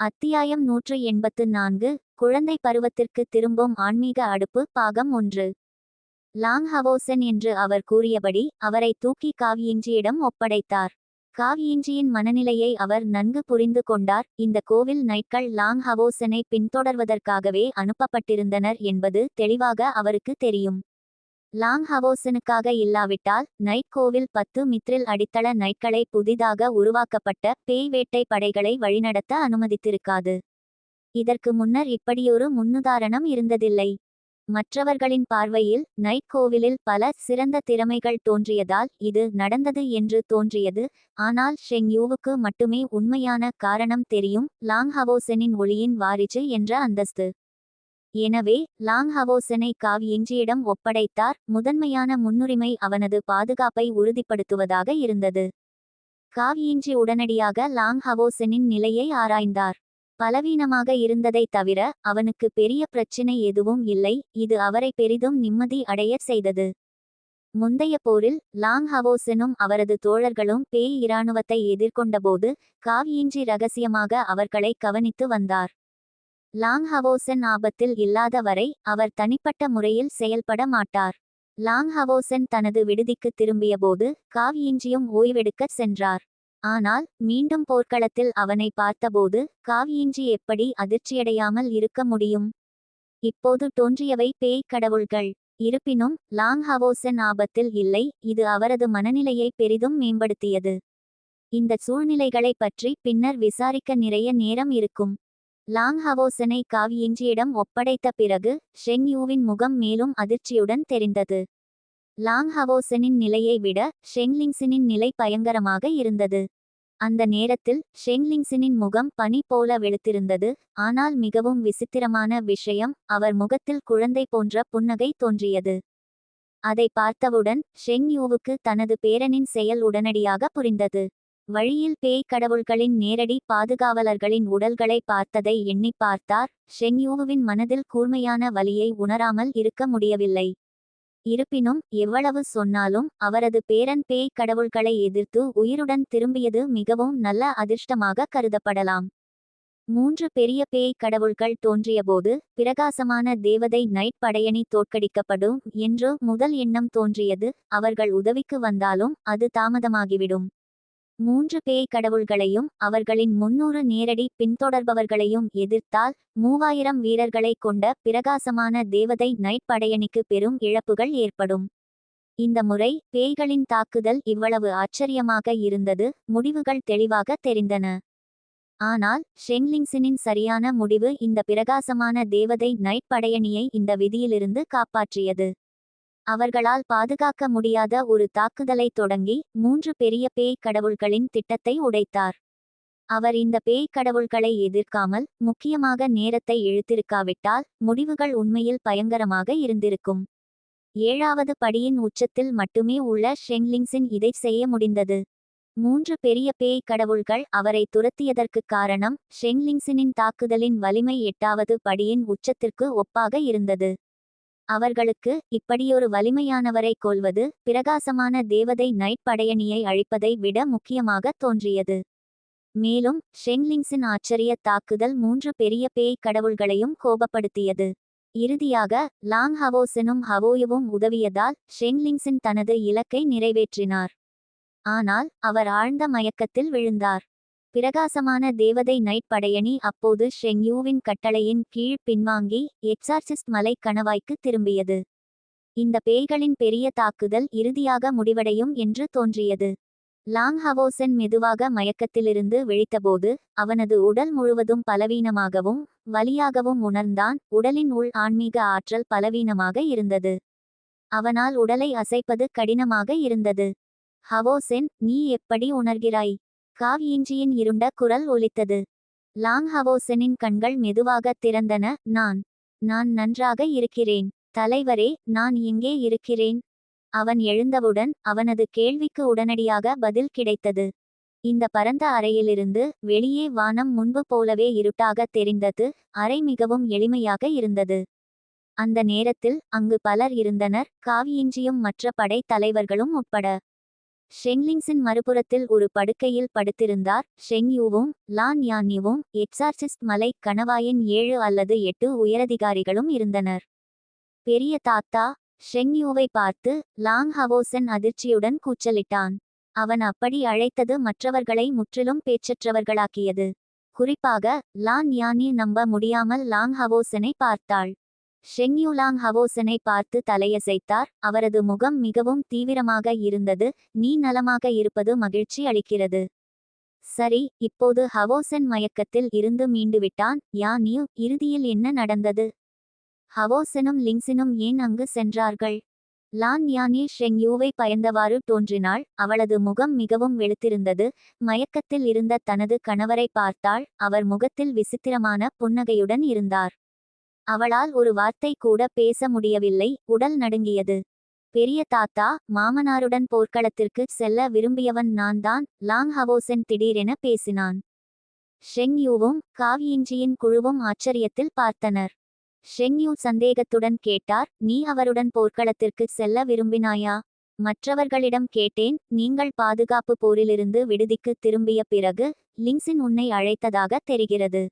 அத்தியாயம் நூற்று எண்பத்து நான்கு குழந்தை பருவத்திற்கு திரும்பும் ஆன்மீக அடுப்பு பாகம் ஒன்று. லாங் ஹவோசன் என்று அவர் கூறியபடி அவரை தூக்கி காவியிஞ்சியிடம் ஒப்படைத்தார். காவியிஞ்சியின் மனநிலையை அவர் நன்கு புரிந்து கொண்டார். இந்த கோவில் நைட்கள் லாங் ஹவோசனை பின்தொடர்வதற்காகவே அனுப்பப்பட்டிருந்தனர் என்பது தெளிவாக அவருக்கு தெரியும். லாங் ஹவோசனுக்காக இல்லாவிட்டால் நைட் கோவில் பத்து மித்ரில் அடித்தள நைட்களை புதிதாக உருவாக்கப்பட்ட பேய் வேட்டை படைகளை வழிநடத்த அனுமதித்திருக்காது. இதற்கு முன்னர் இப்படியொரு முன்னுதாரணம் இருந்ததில்லை. மற்றவர்களின் பார்வையில் நைட் கோவிலில் பல சிறந்த திறமைகள் தோன்றியதால் இது நடந்தது என்று தோன்றியது. ஆனால் ஷெங் யூவுக்கு மட்டுமே உண்மையான காரணம் தெரியும். லாங் ஹவோசனின் ஒளியின் வாரிச்சு என்ற அந்தஸ்து. எனவே லாங் காவ் காவ்யெஞ்சியிடம் ஒப்படைத்தார் முதன்மையான முன்னுரிமை அவனது பாதுகாப்பை உறுதிப்படுத்துவதாக இருந்தது. காவ்யெஞ்சி உடனடியாக லாங்ஹவோசனின் நிலையை ஆராய்ந்தார். பலவீனமாக இருந்ததை தவிர அவனுக்கு பெரிய பிரச்சினை எதுவும் இல்லை இது அவரை பெரிதும் நிம்மதி அடைய செய்தது. முந்தைய போரில் லாங் ஹவோசனும் அவரது தோழர்களும் பேய் இராணுவத்தை எதிர்கொண்டபோது காவியின்றி ரகசியமாக அவர்களை கவனித்து வந்தார். லாங் ஹவோசன் ஆபத்தில் இல்லாத வரை அவர் தனிப்பட்ட முறையில் செயல்பட மாட்டார். லாங் ஹவோசன் தனது விடுதிக்கு திரும்பியபோது காவியின்றியும் ஓய்வெடுக்கச் சென்றார். ஆனால் மீண்டும் போர்க்களத்தில் அவனை பார்த்தபோது காவியின்றி எப்படி அதிர்ச்சியடையாமல் இருக்க முடியும்? இப்போது தோன்றியவை பேய் கடவுள்கள். இருப்பினும் லாங் ஹவோசன் ஆபத்தில் இல்லை இது அவரது மனநிலையை பெரிதும் மேம்படுத்தியது. இந்த சூழ்நிலைகளை பற்றி பின்னர் விசாரிக்க நிறைய நேரம் இருக்கும். லாங் ஹவோசனை காவியிஞ்சியிடம் ஒப்படைத்த பிறகு ஷெங் யூவின் முகம் மேலும் அதிர்ச்சியுடன் தெரிந்தது. லாங் ஹவோசனின் நிலையை விட ஷெங்லிங்ஸினின் நிலை பயங்கரமாக இருந்தது. அந்த நேரத்தில் ஷெங்லிங்ஸினின் முகம் பனி போல வெளுத்திருந்தது ஆனால் மிகவும் விசித்திரமான விஷயம் அவர் முகத்தில் குழந்தை போன்ற புன்னகை தோன்றியது. அதை பார்த்தவுடன் ஷெங் யூவுக்கு தனது பேரனின் செயல் உடனடியாக புரிந்தது. வழியில் பேய் கடவுள்களின் நேரடி பாதுகாவலர்களின் உடல்களை பார்த்ததை எண்ணி பார்த்தார். ஷெங்யூவின் மனதில் கூர்மையான வலியை உணராமல் இருக்க முடியவில்லை. இருப்பினும் எவ்வளவு சொன்னாலும் அவரது பேரன் பேய் கடவுள்களை எதிர்த்து உயிருடன் திரும்பியது மிகவும் நல்ல அதிர்ஷ்டமாக கருதப்படலாம். மூன்று பெரிய பேய் கடவுள்கள் தோன்றியபோது பிரகாசமான தேவதை நைட் படையணி தோற்கடிக்கப்படும் என்று முதல் எண்ணம் தோன்றியது. அவர்கள் உதவிக்கு வந்தாலும் அது தாமதமாகிவிடும். மூன்று பேய் கடவுள்களையும் அவர்களின் முன்னூறு நேரடி பின்தொடர்பவர்களையும் எதிர்த்தால் மூவாயிரம் வீரர்களை கொண்ட பிரகாசமான தேவதை நைட் படையணிக்கு பெரும் இழப்புகள் ஏற்படும். இந்த முறை பேய்களின் தாக்குதல் இவ்வளவு ஆச்சரியமாக இருந்தது முடிவுகள் தெளிவாக தெரிந்தன. ஆனால் ஷெங்லிங்ஸினின் சரியான முடிவு இந்த பிரகாசமான தேவதை நைட் படையணியை இந்த விதியிலிருந்து காப்பாற்றியது. அவர்களால் பாதுகாக்க முடியாத ஒரு தாக்குதலை தொடங்கி மூன்று பெரிய பேய் கடவுள்களின் திட்டத்தை உடைத்தார். அவர் இந்த பேய் கடவுள்களை எதிர்க்காமல் முக்கியமாக நேரத்தை இழுத்திருக்காவிட்டால் முடிவுகள் உண்மையில் பயங்கரமாக இருந்திருக்கும். ஏழாவது படியின் உச்சத்தில் மட்டுமே உள்ள ஷெங்லிங்ஸின் இதை செய்ய முடிந்தது. மூன்று பெரிய பேய் கடவுள்கள் அவரை துரத்தியதற்கு காரணம் ஷெங்லிங்ஸினின் தாக்குதலின் வலிமை எட்டாவது படியின் உச்சத்திற்கு ஒப்பாக இருந்தது. அவர்களுக்கு இப்படியொரு வலிமையானவரை கொல்வது பிரகாசமான தேவதை நைட் படையணியை அழிப்பதை விட முக்கியமாக தோன்றியது. மேலும் ஷெங்லிங்ஸின் ஆச்சரிய தாக்குதல் மூன்று பெரிய பேய் கடவுள்களையும் கோபப்படுத்தியது. இறுதியாக லாங் ஹவோசனும் ஹவோயுவும் உதவியதால் ஷெங்லிங்ஸின் தனது இலக்கை நிறைவேற்றினார். ஆனால் அவர் ஆழ்ந்த மயக்கத்தில் விழுந்தார். பிரகாசமான தேவதை நைட் படையணி அப்போது ஷெங்யூவின் கட்டளையின் கீழ் பின்வாங்கி எக்ஸார்சிஸ்ட் மலை கணவாய்க்கு திரும்பியது. இந்த பேய்களின் பெரிய தாக்குதல் இறுதியாக முடிவடையும் என்று தோன்றியது. லாங் ஹவோசன் மெதுவாக மயக்கத்திலிருந்து விழித்தபோது அவனது உடல் முழுவதும் பலவீனமாகவும் வலியாகவும் உணர்ந்தான். உடலின் உள் ஆன்மீக ஆற்றல் பலவீனமாக இருந்தது. அவனால் உடலை அசைப்பது கடினமாக இருந்தது. ஹவோசென் நீ எப்படி உணர்கிறாய்? காவியிஞ்சியின் இருண்ட குரல் ஒலித்தது. லாங் ஹவோசனின் கண்கள் மெதுவாக திறந்தன. நான் நான் நன்றாக இருக்கிறேன். தலைவரே நான் எங்கே இருக்கிறேன். அவன் எழுந்தவுடன் அவனது கேள்விக்கு உடனடியாக பதில் கிடைத்தது. இந்த பரந்த அறையிலிருந்து வெளியே வானம் முன்பு போலவே இருட்டாக தெரிந்தது. அறை மிகவும் எளிமையாக இருந்தது. அந்த நேரத்தில் அங்கு பலர் இருந்தனர். காவியிஞ்சியும் மற்ற படை தலைவர்களும் உட்பட. ஷெங்லிங்ஸின் மறுபுறத்தில் ஒரு படுக்கையில் படுத்திருந்தார். ஷெங்யூவும் லான் யான்யுவும் எக்ஸார்சிஸ்ட் மலை கணவாயின் ஏழு அல்லது எட்டு உயரதிகாரிகளும் இருந்தனர். பெரிய தாத்தா ஷெங்யூவை பார்த்து லாங் ஹவோசன் அதிர்ச்சியுடன் கூச்சலிட்டான். அவன் அப்படி அழைத்தது மற்றவர்களை முற்றிலும் பேச்சற்றவர்களாக்கியது. குறிப்பாக லான் யானி நம்ப முடியாமல் லாங் ஹவோசனை பார்த்தாள். ஷெங்யூ லாங் ஹவோசனை பார்த்து தலையசைத்தார். அவரது முகம் மிகவும் தீவிரமாக இருந்தது. நீ நலமாக இருப்பது மகிழ்ச்சி அளிக்கிறது. சரி இப்போது ஹவோசன் மயக்கத்தில் இருந்து மீண்டுவிட்டான். யானியு இறுதியில் என்ன நடந்தது? ஹவோசனும் லிங்ஸினும் ஏன் அங்கு சென்றார்கள்? லான் யானி ஷெங்யூவை பயந்தவாறு தோன்றினாள். அவளது முகம் மிகவும் வெளுத்திருந்தது. மயக்கத்தில் இருந்த தனது கணவரை பார்த்தாள். அவர் முகத்தில் விசித்திரமான புன்னகையுடன் இருந்தார். அவளால் ஒரு வார்த்தை கூட பேச முடியவில்லை. உடல் நடுங்கியது. பெரிய தாத்தா மாமனாருடன் போர்க்களத்திற்கு செல்ல விரும்பியவன் நான் தான் லாங் ஹவோசன் திடீரென பேசினான். ஷெங் யூவும் குழுவும் ஆச்சரியத்தில் பார்த்தனர். ஷெங் யூ சந்தேகத்துடன் கேட்டார் நீ அவருடன் போர்க்களத்திற்கு செல்ல விரும்பினாயா? மற்றவர்களிடம் கேட்டேன் நீங்கள் பாதுகாப்பு போரிலிருந்து விடுதிக்கு திரும்பிய பிறகு லிங்ஸின் உன்னை அழைத்ததாக தெரிகிறது.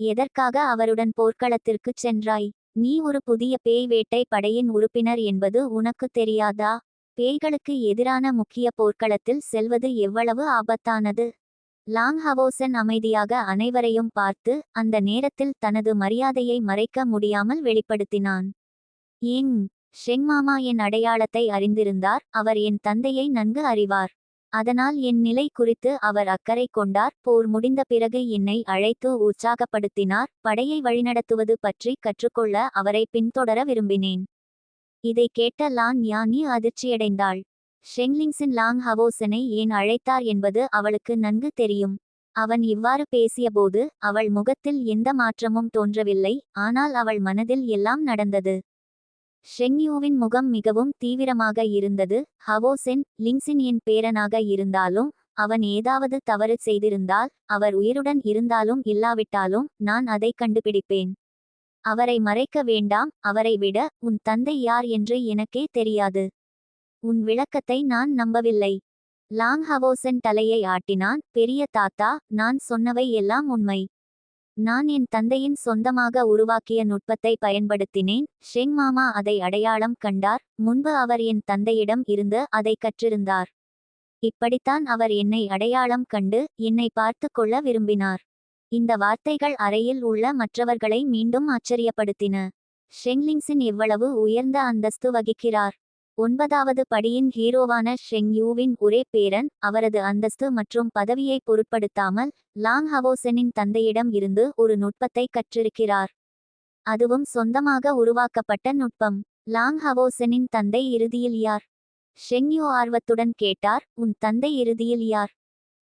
எதற்காக அவருடன் போர்க்களத்திற்குச் சென்றாய்? நீ ஒரு புதிய பேய் வேட்டை படையின் உறுப்பினர் என்பது உனக்கு தெரியாதா? பேய்களுக்கு எதிரான முக்கிய போர்க்களத்தில் செல்வது எவ்வளவு ஆபத்தானது? லாங் ஹவோசன் அமைதியாக அனைவரையும் பார்த்து அந்த நேரத்தில் தனது மரியாதையை மறைக்க முடியாமல் வெளிப்படுத்தினான். ஏங் ஷெங்மாமா என் அடையாளத்தை அறிந்திருந்தார் அவர் என் தந்தையை நன்கு அறிவார். அதனால் என் நிலை குறித்து அவர் அக்கறை கொண்டார். போர் முடிந்த பிறகு என்னை அழைத்து உற்சாகப்படுத்தினார். படையை வழிநடத்துவது பற்றி கற்றுக்கொள்ள அவரை பின்தொடர விரும்பினேன். இதை கேட்ட லான் யானி அதிர்ச்சியடைந்தாள். ஷெங்லிங்ஸின் லாங் ஹவோசனை ஏன் அழைத்தார் என்பது அவளுக்கு நன்கு தெரியும். அவன் இவ்வாறு பேசியபோது அவள் முகத்தில் எந்த மாற்றமும் தோன்றவில்லை. ஆனால் அவள் மனதில் எல்லாம் நடந்தது. ஷெங்யூவின் முகம் மிகவும் தீவிரமாக இருந்தது. ஹவோசென் லிங்ஸின் என் பேரனாக இருந்தாலும் அவன் ஏதாவது தவறு செய்திருந்தால் அவர் உயிருடன் இருந்தாலும் இல்லாவிட்டாலும் நான் அதை கண்டுபிடிப்பேன். அவரை மறைக்க வேண்டாம் அவரை விட உன் தந்தை யார் என்று எனக்கே தெரியாது. உன் விளக்கத்தை நான் நம்பவில்லை. லாங் ஹவோசன் தலையை ஆட்டினான். பெரிய தாத்தா நான் சொன்னவை எல்லாம் உண்மை. நான் என் தந்தையின் சொந்தமாக உருவாக்கிய நுட்பத்தை பயன்படுத்தினேன். ஷெங் மாமா அதை அடையாளம் கண்டார். முன்பு அவர் என் தந்தையிடம் இருந்து அதை கற்றிருந்தார். இப்படித்தான் அவர் என்னை அடையாளம் கண்டு என்னை பார்த்து கொள்ள விரும்பினார். இந்த வார்த்தைகள் அறையில் உள்ள மற்றவர்களை மீண்டும் ஆச்சரியப்படுத்தின. ஷெங்லிங்ஸின் எவ்வளவு உயர்ந்த அந்தஸ்து வகிக்கிறார். ஒன்பதாவது படியின் ஹீரோவான ஷெங் யூவின் ஒரே பேரன் அவரது அந்தஸ்து மற்றும் பதவியை பொருட்படுத்தாமல் லாங் ஹவோசனின் தந்தையிடம் இருந்து ஒரு நுட்பத்தை கற்றிருக்கிறார். அதுவும் சொந்தமாக உருவாக்கப்பட்ட நுட்பம். லாங் ஹவோசனின் தந்தை இறுதியில் யார்? ஷெங் யூ ஆர்வத்துடன் கேட்டார். உன் தந்தை இறுதியில் யார்?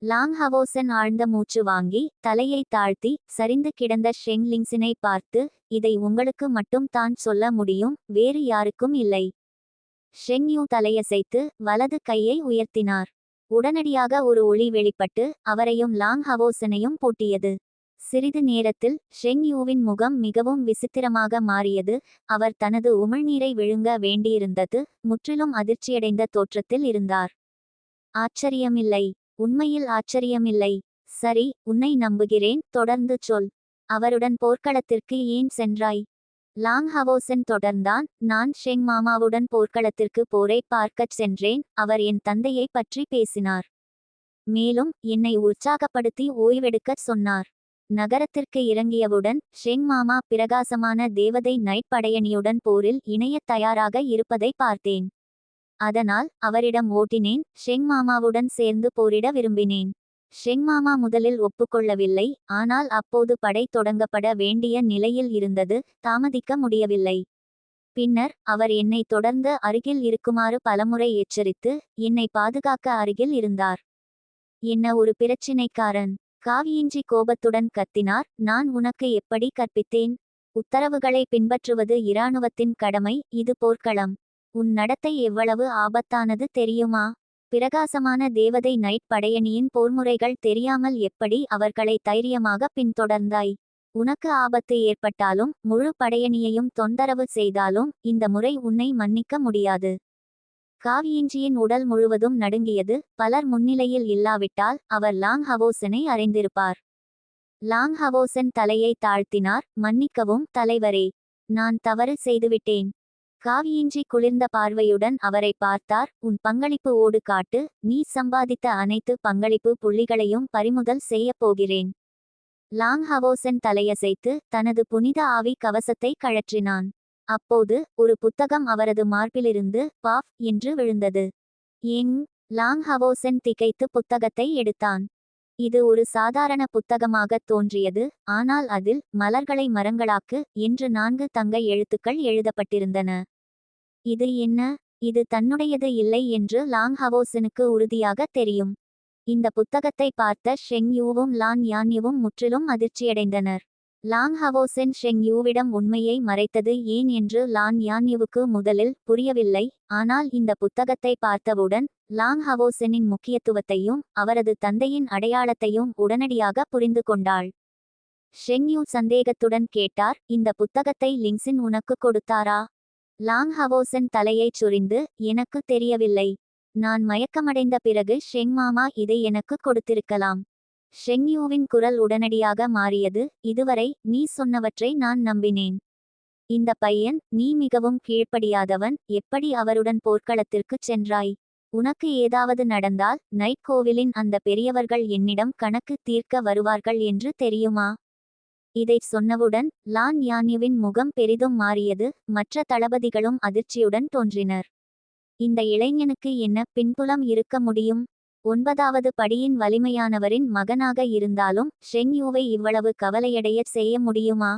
லாங் ஹவோசன் ஆழ்ந்த மூச்சு வாங்கி தலையை தாழ்த்தி சரிந்து கிடந்த ஷெங் லிங்ஸினை பார்த்து இதை உங்களுக்கு மட்டும் தான் சொல்ல முடியும் வேறு யாருக்கும் இல்லை. ஷெங்யூ தலையசைத்து வலது கையை உயர்த்தினார். உடனடியாக ஒரு ஒளி வெளிப்பட்டு அவரையும் லாங் ஹவோசனையும் பூட்டியது. சிறிது நேரத்தில் ஷெங்யூவின் முகம் மிகவும் விசித்திரமாக மாறியது. அவர் தனது உமிழ்நீரை விழுங்க வேண்டியிருந்தது. முற்றிலும் அதிர்ச்சியடைந்த தோற்றத்தில் இருந்தார். ஆச்சரியமில்லை. உண்மையில் ஆச்சரியமில்லை. சரி உன்னை நம்புகிறேன். தொடர்ந்து சொல். அவருடன் போர்க்களத்திற்கு ஏன் சென்றாய்? லாங் ஹவோசன் தொடர்ந்தான். நான் ஷெங் மாமாவுடன் போர்க்களத்திற்கு போரை பார்க்கச் சென்றேன். அவர் என் தந்தையை பற்றி பேசினார். மேலும் என்னை உற்சாகப்படுத்தி ஓய்வெடுக்கச் சொன்னார். நகரத்திற்கு இறங்கியவுடன் ஷெங் மாமா பிரகாசமான தேவதை நைட் படையணியுடன் போரில் இணையத் தயாராக இருப்பதை பார்த்தேன். அதனால் அவரிடம் ஓட்டினேன். ஷெங் மாமாவுடன் சேர்ந்து போரிட விரும்பினேன். ஷெங்மாமா முதலில் ஒப்புக்கொள்ளவில்லை. ஆனால் அப்போது படை தொடங்கப்பட வேண்டிய நிலையில் இருந்தது. தாமதிக்க முடியவில்லை. பின்னர் அவர் என்னை தொடர்ந்து அருகில் இருக்குமாறு பலமுறை எச்சரித்து என்னை பாதுகாக்க அருகில் இருந்தார். என்ன ஒரு பிரச்சினைக்காரன். காவியின்றி கோபத்துடன் கத்தினார். நான் உனக்கு எப்படி கற்பித்தேன்? உத்தரவுகளை பின்பற்றுவது இராணுவத்தின் கடமை. இது போர்க்களம். உன் நடத்தை எவ்வளவு ஆபத்தானது தெரியுமா? பிரகாசமான தேவதை நைட் படையணியின் போர்முறைகள் தெரியாமல் எப்படி அவர்களை தைரியமாக பின்தொடர்ந்தாய்? உனக்கு ஆபத்து ஏற்பட்டாலும் முழு படையணியையும் தொந்தரவு செய்தாலும் இந்த முறை உன்னை மன்னிக்க முடியாது. காவியின்றியின் உடல் முழுவதும் நடுங்கியது பலர் முன்னிலையில் இல்லாவிட்டால் அவர் லாங் ஹவோசனை அறிந்திருப்பார். லாங் ஹவோசன் தலையை தாழ்த்தினார் மன்னிக்கவும் தலைவரே நான் தவறு செய்துவிட்டேன். காவியின்றி குளிர்ந்த பார்வையுடன் அவரை பார்த்தார். உன் பங்களிப்பு ஓடு காட்டு. நீ சம்பாதித்த அனைத்து பங்களிப்பு புள்ளிகளையும் பறிமுதல் செய்யப் போகிறேன். லாங் ஹவோசன் தலையசைத்து தனது புனித ஆவி கவசத்தை கழற்றினான். அப்போது ஒரு புத்தகம் அவரது மார்பிலிருந்து பாஃப் என்று விழுந்தது. எங் லாங் ஹவோசன் திகைத்து புத்தகத்தை எடுத்தான். இது ஒரு சாதாரண புத்தகமாகத் தோன்றியது. ஆனால் அதில் மலர்களை மரங்களாக்கு என்று நான்கு தங்க எழுத்துக்கள் எழுதப்பட்டிருந்தன. இது என்ன? இது தன்னுடையது இல்லை என்று லாங் ஹவோசனுக்கு உறுதியாக தெரியும். இந்த புத்தகத்தை பார்த்த ஷெங் யூவும் லான் யான்யுவும் முற்றிலும் அதிர்ச்சியடைந்தனர். லாங் ஹவோசென் ஷெங் யூவிடம் உண்மையை மறைத்தது ஏன் என்று லான் யான்யுவுக்கு முதலில் புரியவில்லை. ஆனால் இந்த புத்தகத்தை பார்த்தவுடன் லாங் ஹவோசெனின் முக்கியத்துவத்தையும் அவரது தந்தையின் அடையாளத்தையும் உடனடியாக புரிந்து கொண்டாள். ஷெங் யூ சந்தேகத்துடன் கேட்டார் இந்த புத்தகத்தை லிங்ஸின் உனக்கு கொடுத்தாரா? லாங் ஹவோசன் தலையைச் சொறிந்து எனக்கு தெரியவில்லை. நான் மயக்கமடைந்த பிறகு ஷெங் மாமா இதை எனக்கு கொடுத்திருக்கலாம். ஷெங் யூவின் குரல் உடனடியாக மாறியது இதுவரை நீ சொன்னவற்றை நான் நம்பினேன். இந்த பையன் நீ மிகவும் கீழ்ப்படியாதவன் எப்படி அவருடன் போர்க்களத்திற்குச் சென்றாய்? உனக்கு ஏதாவது நடந்தால் நைட் கோவிலின் அந்த பெரியவர்கள் என்னிடம் கணக்கு தீர்க்க வருவார்கள் என்று தெரியுமா? இதைச் சொன்னவுடன் லான் யான்யுவின் முகம் பெரிதும் மாறியது. மற்ற தளபதிகளும் அதிர்ச்சியுடன் தோன்றினர். இந்த இளைஞனுக்கு என்ன பின்புலம் இருக்க முடியும்? ஒன்பதாவது படியின் வலிமையானவரின் மகனாக இருந்தாலும் ஷெங்யூவை இவ்வளவு கவலையடைய செய்ய முடியுமா?